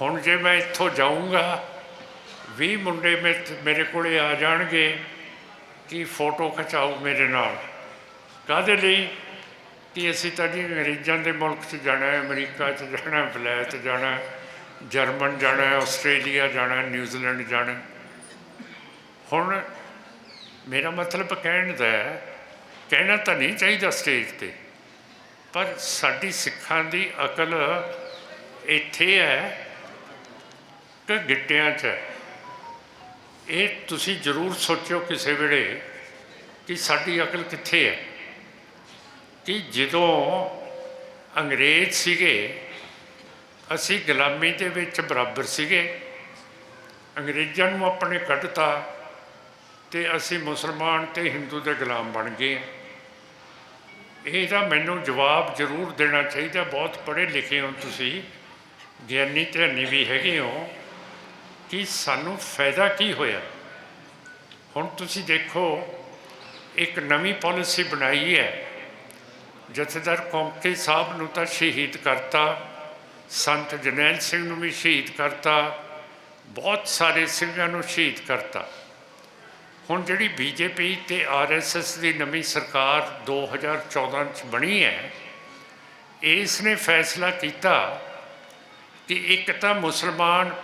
ਹੁਣ ਜੇ ਮੈਂ ਇੱਥੋਂ ਜਾਊਂਗਾ 20 ਮੁੰਡੇ ਮੇ- ਮੇਰੇ ਕੋਲੇ ਆ ਜਾਣਗੇ ਕਿ ਫੋਟੋ ਖਿਚਾਓ ਮੇਰੇ ਨਾਲ? ਕਾਹਦੇ ਲਈ? ਕਿ ਅਸੀਂ ਤਾਂ ਜੀ ਅੰਗਰੇਜ਼ਾਂ ਦੇ ਮੁਲਕ 'ਚ ਜਾਣਾ ਹੈ ਅਮਰੀਕਾ 'ਚ ਜਾਣਾ ਹੈ, ਜਾਣਾ ਜਰਮਨ ਜਾਣਾ ਆਸਟ੍ਰੇਲੀਆ ਜਾਣਾ ਨਿਊਜ਼ੀਲੈਂਡ ਜਾਣਾ ਹੁਣ ਮੇਰਾ ਮਤਲਬ ਕਹਿਣ ਦਾ ਹੈ, ਕਹਿਣਾ ਤਾਂ ਨਹੀਂ ਚਾਹੀਦਾ ਸਟੇਜ ਤੇ ਪਰ ਸਾਡੀ ਸਿੱਖਾਂ ਦੀ ਅਕਲ ਇੱਥੇ ਹੈ ਕਿ ਗਿੱਟਿਆਂ 'ਚ। ਹੈ ਇਹ ਤੁਸੀਂ ਜ਼ਰੂਰ ਸੋਚਿਓ ਕਿਸੇ ਵੇਲੇ ਕਿ ਸਾਡੀ ਅਕਲ ਕਿੱਥੇ ਹੈ। ਕਿ ਜਦੋਂ ਅੰਗਰੇਜ਼ ਸੀਗੇ, ਅਸੀਂ ਗੁਲਾਮੀ ਦੇ ਵਿੱਚ ਬਰਾਬਰ ਸੀਗੇ। ਅੰਗਰੇਜ਼ਾਂ ਨੂੰ ਆਪਣੇ ਕੱਢਤਾ ਤੇ ਅਸੀਂ ਮੁਸਲਮਾਨ ਤੇ ਹਿੰਦੂ ਦੇ ਗੁਲਾਮ ਬਣ ਗਏ ਇਹਦਾ ਮੈਨੂੰ ਜਵਾਬ ਜ਼ਰੂਰ ਦੇਣਾ ਚਾਹੀਦਾ। ਬਹੁਤ ਪੜ੍ਹੇ ਲਿਖੇ ਹੋ ਤੁਸੀਂ। ਗਿਆਨੀ ਧਿਆਨੀ ਵੀ ਹੈਗੇ ਹੋ। ਕਿ ਸਾਨੂੰ ਫਾਇਦਾ ਕੀ ਹੋਇਆ? ਹੁਣ ਤੁਸੀਂ ਦੇਖੋ, ਇੱਕ ਨਵੀਂ ਪਾਲਿਸੀ ਬਣਾਈ ਹੈ। ਜਥੇਦਾਰ ਕੌਂਕੇ ਸਾਹਿਬ ਨੂੰ ਤਾਂ ਸ਼ਹੀਦ ਕਰਤਾ, ਸੰਤ ਜਨੈਲ ਸਿੰਘ ਨੂੰ ਵੀ ਸ਼ਹੀਦ ਕਰਤਾ, ਬਹੁਤ ਸਾਰੇ ਸਿੰਘਾਂ ਨੂੰ ਸ਼ਹੀਦ ਕਰਤਾ। ਹੁਣ ਜਿਹੜੀ ਬੀਜੇਪੀ ਤੇ ਆਰਐਸਐਸ ਦੀ ਨਵੀਂ ਸਰਕਾਰ 2014 ਚ ਬਣੀ ਹੈ, ਇਸ ਨੇ ਫੈਸਲਾ ਕੀਤਾ ਕਿ ਇੱਕ ਤਾਂ ਮੁਸਲਮਾਨ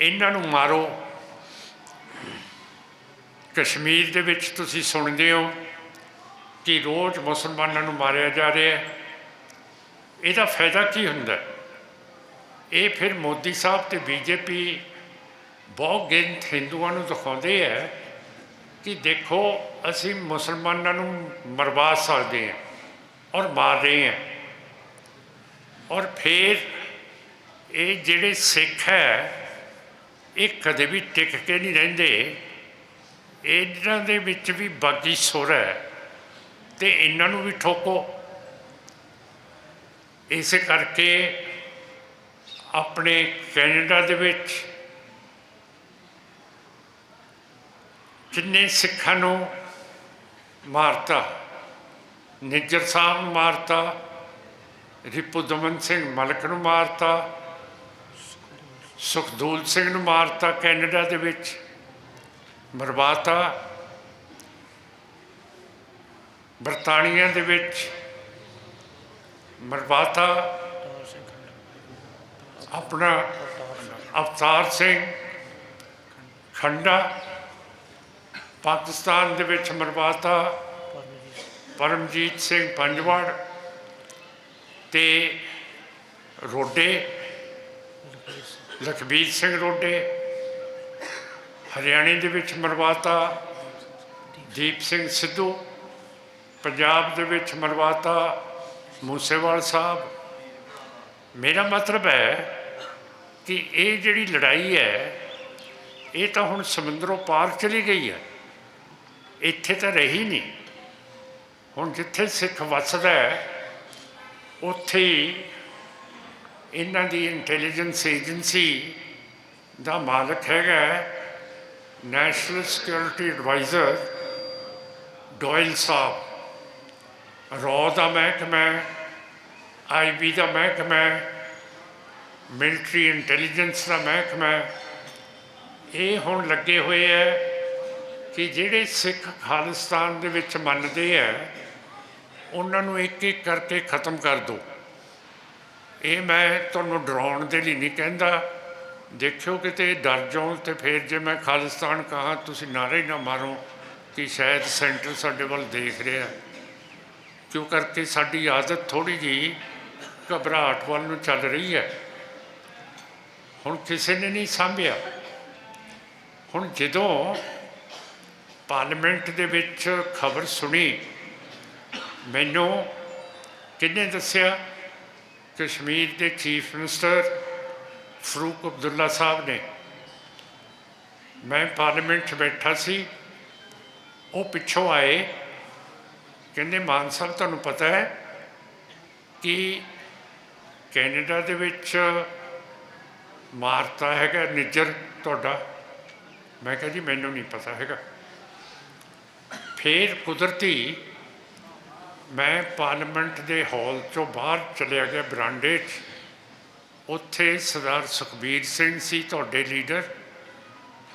ਇਹਨਾਂ ਨੂੰ ਮਾਰੋ। ਕਸ਼ਮੀਰ ਦੇ ਵਿੱਚ ਤੁਸੀਂ ਸੁਣਦੇ ਹੋ ਕਿ ਰੋਜ਼ ਮੁਸਲਮਾਨਾਂ ਨੂੰ ਮਾਰਿਆ ਜਾ ਰਿਹਾ ਹੈ। ਇਹਦਾ ਫਾਇਦਾ ਕੀ ਹੁੰਦਾ? ਇਹ ਫਿਰ ਮੋਦੀ ਸਾਹਿਬ ਤੇ ਬੀਜੇਪੀ ਬਹੁਤ ਗਿਣਤ ਹਿੰਦੂਆਂ ਨੂੰ ਦਿਖਾਉਂਦੇ ਹੈ ਕਿ ਦੇਖੋ, ਅਸੀਂ ਮੁਸਲਮਾਨਾਂ ਨੂੰ ਮਰਵਾ ਸਕਦੇ ਹਾਂ ਔਰ ਮਾਰ ਰਹੇ ਹਾਂ। ਔਰ ਫਿਰ ਇਹ ਜਿਹੜੇ ਸਿੱਖ ਹੈ ਇਹ ਕਦੇ ਵੀ ਟਿਕ ਕੇ ਨਹੀਂ ਰਹਿੰਦੇ। ਇਹਨਾਂ ਦੇ ਵਿੱਚ ਵੀ ਬਾਗੀ ਸੁਰ ਹੈ ਤੇ ਇਹਨਾਂ ਨੂੰ ਵੀ ਠੋਕੋ। ਇਸੇ ਕਰਕੇ ਆਪਣੇ ਕੈਨੇਡਾ ਦੇ ਵਿੱਚ ਕਿੰਨੇ ਸਿੱਖਾਂ ਨੂੰ ਮਾਰਤਾ, ਨਿੱਜਰ ਸਾਹਿਬ ਨੂੰ ਮਾਰਤਾ ਰਿਪੂ ਦਮਨ ਸਿੰਘ ਮਲਕ ਨੂੰ ਮਾਰਤਾ ਸੁਖਦੂਲ ਸਿੰਘ ਨੂੰ ਮਾਰਤਾ ਕੈਨੇਡਾ ਦੇ ਵਿੱਚ ਮਰਵਾਤਾ ਬਰਤਾਨੀਆ ਦੇ ਵਿੱਚ ਮਰਵਾਤਾ ਆਪਣਾ ਅਵਤਾਰ ਸਿੰਘ ਖੰਡਾ, ਪਾਕਿਸਤਾਨ ਦੇ ਵਿੱਚ ਮਰਵਾਤਾ ਪਰਮਜੀਤ ਸਿੰਘ ਪੰਜਵਾੜ ਤੇ ਰੋਡੇ ਲਖਬੀਰ ਸਿੰਘ ਰੋਡੇ, ਹਰਿਆਣੇ ਦੇ ਵਿੱਚ ਮਰਵਾਤਾ ਦੀਪ ਸਿੰਘ ਸਿੱਧੂ, ਪੰਜਾਬ ਦੇ ਵਿੱਚ ਮਰਵਾਤਾ ਮੂਸੇਵਾਲ ਸਾਹਿਬ। ਮੇਰਾ ਮਤਲਬ ਹੈ ਕਿ ਇਹ ਜਿਹੜੀ ਲੜਾਈ ਹੈ, ਇਹ ਤਾਂ ਹੁਣ ਸਮੁੰਦਰੋਂ ਪਾਰ ਚਲੀ ਗਈ ਹੈ। ਇੱਥੇ ਤਾਂ ਰਹੀ ਨਹੀਂ। ਹੁਣ ਜਿੱਥੇ ਸਿੱਖ ਵੱਸਦਾ ਹੈ, ਉੱਥੇ ਹੀ ਇਹਨਾਂ ਦੀ ਇੰਟੈਲੀਜੈਂਸ ਏਜੰਸੀ ਦਾ ਮਾਲਕ ਹੈਗਾ ਨੈਸ਼ਨਲ ਸਿਕਿਉਰਿਟੀ ਐਡਵਾਈਜ਼ਰ ਡੋਇਲ ਸਾਹਿਬ। ਰੌ ਦਾ ਮਹਿਕਮਾ ਆਈਬੀ ਦਾ ਮਹਿਕਮਾ ਮਿਲਟਰੀ ਇੰਟੈਲੀਜੈਂਸ ਦਾ ਮਹਿਕਮਾ ਇਹ ਹੁਣ ਲੱਗੇ ਹੋਏ ਹੈ ਕਿ ਜਿਹੜੇ ਸਿੱਖ ਖਾਲਿਸਤਾਨ ਦੇ ਵਿੱਚ ਮੰਨਦੇ ਆ ਉਹਨਾਂ ਨੂੰ ਇੱਕ ਇੱਕ ਕਰਕੇ ਖਤਮ ਕਰ ਦਿਓ। ਇਹ ਮੈਂ ਤੁਹਾਨੂੰ ਡਰਾਉਣ ਦੇ ਲਈ ਨਹੀਂ ਕਹਿੰਦਾ। ਦੇਖਿਓ ਕਿਤੇ ਡਰ ਜਾਓ ਤੇ ਫਿਰ ਜੇ ਮੈਂ ਖਾਲਿਸਤਾਨ ਕਹਾ, ਤੁਸੀਂ ਨਾਰੇ ਨਾ ਮਾਰੋ ਕਿ ਸ਼ਾਇਦ ਸੈਂਟਰ ਸਾਡੇ ਵੱਲ ਦੇਖ ਰਿਹਾ। ਕਿਉਂ ਕਰਕੇ ਸਾਡੀ ਆਦਤ ਥੋੜੀ ਜੀ ਘਬਰਾਹਟ ਵੱਲ ਨੂੰ ਚੱਲ ਰਹੀ ਹੈ। ਹੁਣ ਕਿਸੇ ਨੇ ਨਹੀਂ ਸਾਂਭਿਆ। ਹੁਣ ਜਦੋਂ ਪਾਰਲੀਮੈਂਟ ਦੇ ਵਿੱਚ ਖਬਰ ਸੁਣੀ, ਮੈਨੂੰ ਕਿਹਨੇ ਦੱਸਿਆ? ਕਸ਼ਮੀਰ ਦੇ ਚੀਫ ਮਿਨਿਸਟਰ ਫਰੂਕ ਅਬਦੁੱਲਾ ਸਾਹਿਬ ਨੇ। ਮੈਂ ਪਾਰਲੀਮੈਂਟ 'ਚ ਬੈਠਾ ਸੀ। ਉਹ ਪਿੱਛੋਂ ਆਏ। ਕਹਿੰਦੇ, ਮਾਨ ਸਾਹਿਬ, ਤੁਹਾਨੂੰ ਪਤਾ ਹੈ ਕਿ ਕੈਨੇਡਾ ਦੇ ਵਿੱਚ ਮਾਰਤਾ ਹੈਗਾ ਨਿੱਜਰ ਤੁਹਾਡਾ? ਮੈਂ ਕਿਹਾ, ਜੀ, ਮੈਨੂੰ ਨਹੀਂ ਪਤਾ ਹੈਗਾ। ਫਿਰ ਕੁਦਰਤੀ ਮੈਂ ਪਾਰਲੀਮੈਂਟ ਦੇ ਹਾਲ ਚੋਂ ਬਾਹਰ ਚਲਿਆ ਗਿਆ ਬਰਾਂਡੇ 'ਚ। ਉੱਥੇ ਸਰਦਾਰ ਸੁਖਬੀਰ ਸਿੰਘ ਸੀ ਤੁਹਾਡੇ ਲੀਡਰ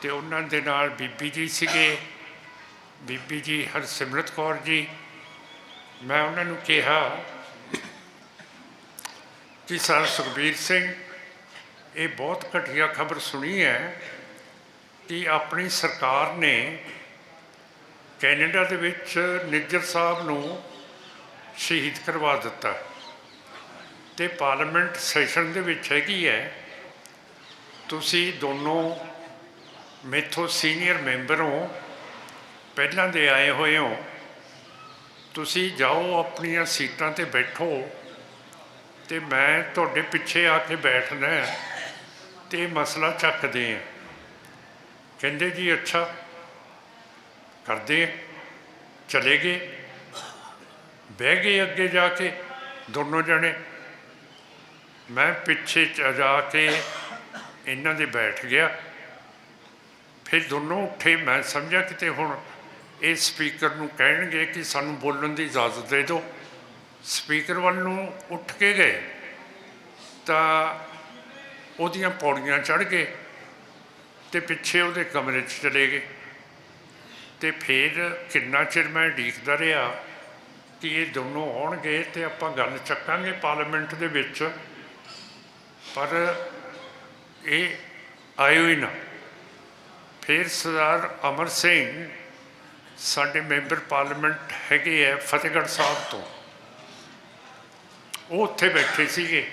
ਤੇ ਉਹਨਾਂ ਦੇ ਨਾਲ ਬੀਬੀ ਜੀ ਸੀਗੇ। ਬੀਬੀ ਜੀ ਹਰਸਿਮਰਤ ਕੌਰ ਜੀ। ਮੈਂ ਉਹਨਾਂ ਨੂੰ ਕਿਹਾ ਕਿ ਸਰ ਸੁਖਬੀਰ ਸਿੰਘ, ਇਹ ਬਹੁਤ ਘਟੀਆ ਖਬਰ ਸੁਣੀ ਹੈ ਕਿ ਆਪਣੀ ਸਰਕਾਰ ਨੇ ਕੈਨੇਡਾ ਦੇ ਵਿੱਚ ਨਿੱਜਰ ਸਾਹਿਬ ਨੂੰ ਸ਼ਹੀਦ ਕਰਵਾ ਦਿੱਤਾ। ਤੇ ਪਾਰਲੀਮੈਂਟ ਸੈਸ਼ਨ ਦੇ ਵਿੱਚ ਹੈਗੀ ਹੈ, ਤੁਸੀਂ ਦੋਨੋਂ ਮੇਥੋਂ ਸੀਨੀਅਰ ਮੈਂਬਰ ਹੋ, ਪਹਿਲਾਂ ਦੇ ਆਏ ਹੋਏ ਹੋ, ਤੁਸੀਂ ਜਾਓ ਆਪਣੀਆਂ ਸੀਟਾਂ ਤੇ ਬੈਠੋ, ਤੇ ਮੈਂ ਤੁਹਾਡੇ ਪਿੱਛੇ ਆ ਕੇ ਬੈਠਣਾ ਹੈ, ਤੇ ਮਸਲਾ ਚੱਕਦੇ ਆ ਕਹਿੰਦੇ ਜੀ, ਅੱਛਾ, ਕਰਦੇ ਚਲੇ ਗਏ। ਬਹਿ ਗਏ ਅੱਗੇ ਜਾ ਕੇ, ਦੋਨੋਂ ਜਣੇ। ਮੈਂ ਪਿੱਛੇ ਜਾ ਕੇ ਇਹਨਾਂ ਦੇ ਬੈਠ ਗਿਆ। ਫਿਰ ਦੋਨੋਂ ਉੱਠੇ। ਮੈਂ ਸਮਝਿਆ ਕਿਤੇ ਹੁਣ ਇਹ ਸਪੀਕਰ ਨੂੰ ਕਹਿਣਗੇ ਕਿ ਸਾਨੂੰ ਬੋਲਣ ਦੀ ਇਜਾਜ਼ਤ ਦੇ ਦਿਓ। ਸਪੀਕਰ ਵੱਲ ਨੂੰ ਉੱਠ ਕੇ ਗਏ। ਤਾਂ ਉਹਦੀਆਂ ਪੌੜੀਆਂ ਚੜ੍ਹ ਗਏ ਤੇ ਪਿੱਛੇ ਉਹਦੇ ਕਮਰੇ 'ਚ ਚਲੇ ਗਏ। ਤੇ ਫਿਰ ਕਿੰਨਾ ਚਿਰ ਮੈਂ ਢੀਕਦਾ ਰਿਹਾ ਕਿ ਇਹ ਦੋਨੋਂ ਆਉਣਗੇ ਤੇ ਆਪਾਂ ਗੱਲ ਚੱਕਾਂਗੇ ਪਾਰਲੀਮੈਂਟ ਦੇ ਵਿੱਚ। ਪਰ ਇਹ ਆਇਓ ਹੀ ਨਾ। ਫਿਰ ਸਰਦਾਰ ਅਮਰ ਸਿੰਘ ਸਾਡੇ ਮੈਂਬਰ ਪਾਰਲੀਮੈਂਟ ਹੈਗੇ ਆ ਫਤਿਹਗੜ੍ਹ ਸਾਹਿਬ ਤੋਂ। ਉਹ ਉੱਥੇ ਬੈਠੇ ਸੀਗੇ।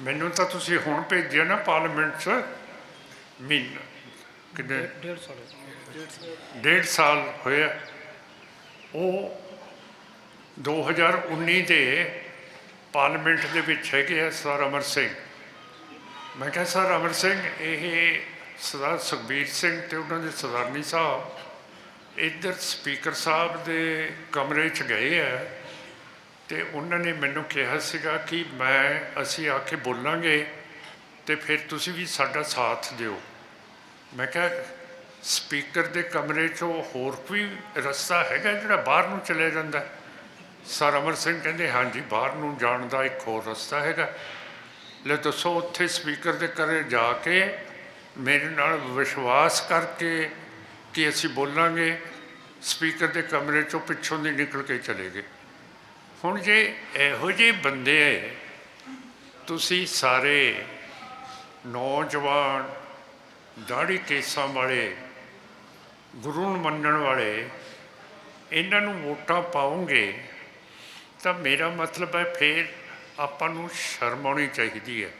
ਮੈਨੂੰ ਤਾਂ ਤੁਸੀਂ ਹੁਣ ਭੇਜਿਆ ਨਾ ਪਾਰਲੀਮੈਂਟ 'ਚ ਮਹੀਨਾ ਕਿੰਨੇ? ਡੇਢ ਸਾਲ ਡੇਢ ਸਾਲ ਡੇਢ ਸਾਲ ਹੋਇਆ। ਉਹ 2019 ਦੇ ਪਾਰਲੀਮੈਂਟ ਦੇ ਵਿੱਚ ਹੈਗੇ ਆ ਸਰ ਅਮਰ ਸਿੰਘ ਮੈਂ ਕਿਹਾ, ਸਰ ਅਮਰ ਸਿੰਘ, ਇਹ ਸਰਦਾਰ ਸੁਖਬੀਰ ਸਿੰਘ ਤੇ ਉਹਨਾਂ ਦੇ ਸਰਦਾਰਨੀ ਸਾਹਿਬ ਇੱਧਰ ਸਪੀਕਰ ਸਾਹਿਬ ਦੇ ਕਮਰੇ 'ਚ ਗਏ ਆ ਤੇ ਉਹਨਾਂ ਨੇ ਮੈਨੂੰ ਕਿਹਾ ਸੀਗਾ ਕਿ ਮੈਂ, ਅਸੀਂ ਆ ਕੇ ਬੋਲਾਂਗੇ ਤੇ ਫਿਰ ਤੁਸੀਂ ਵੀ ਸਾਡਾ ਸਾਥ ਦਿਓ ਮੈਂ ਕਿਹਾ, ਸਪੀਕਰ ਦੇ ਕਮਰੇ 'ਚੋਂ ਹੋਰ ਕੋਈ ਰਸਤਾ ਹੈਗਾ ਜਿਹੜਾ ਬਾਹਰ ਨੂੰ ਚਲੇ ਜਾਂਦਾ ਹੈ? ਸਰ ਅਮਰ ਸਿੰਘ ਕਹਿੰਦੇ, ਹਾਂਜੀ, ਬਾਹਰ ਨੂੰ ਜਾਣ ਦਾ ਇੱਕ ਹੋਰ ਰਸਤਾ ਹੈਗਾ। ਲੈ ਦੱਸੋ, ਉੱਥੇ ਸਪੀਕਰ ਦੇ ਘਰੇ ਜਾ ਕੇ ਮੇਰੇ ਨਾਲ ਵਿਸ਼ਵਾਸ ਕਰਕੇ ਕਿ ਅਸੀਂ ਬੋਲਾਂਗੇ, ਸਪੀਕਰ ਦੇ ਕਮਰੇ 'ਚੋਂ ਪਿੱਛੋਂ ਦੀ ਨਿਕਲ ਕੇ ਚਲੇ ਗਏ। ਹੁਣ ਜੇ ਇਹੋ ਜਿਹੇ ਬੰਦੇ ਤੁਸੀਂ ਸਾਰੇ ਨੌਜਵਾਨ ਦਾੜੀ ਕੇਸਾਂ ਵਾਲੇ, ਗੁਰੂ ਨੂੰ ਮੰਨਣ ਵਾਲੇ, ਇਹਨਾਂ ਨੂੰ ਵੋਟਾਂ ਪਾਉਂਗੇ ਤਾਂ ਮੇਰਾ ਮਤਲਬ ਹੈ ਫਿਰ ਆਪਾਂ ਨੂੰ ਸ਼ਰਮ ਆਉਣੀ ਚਾਹੀਦੀ ਹੈ।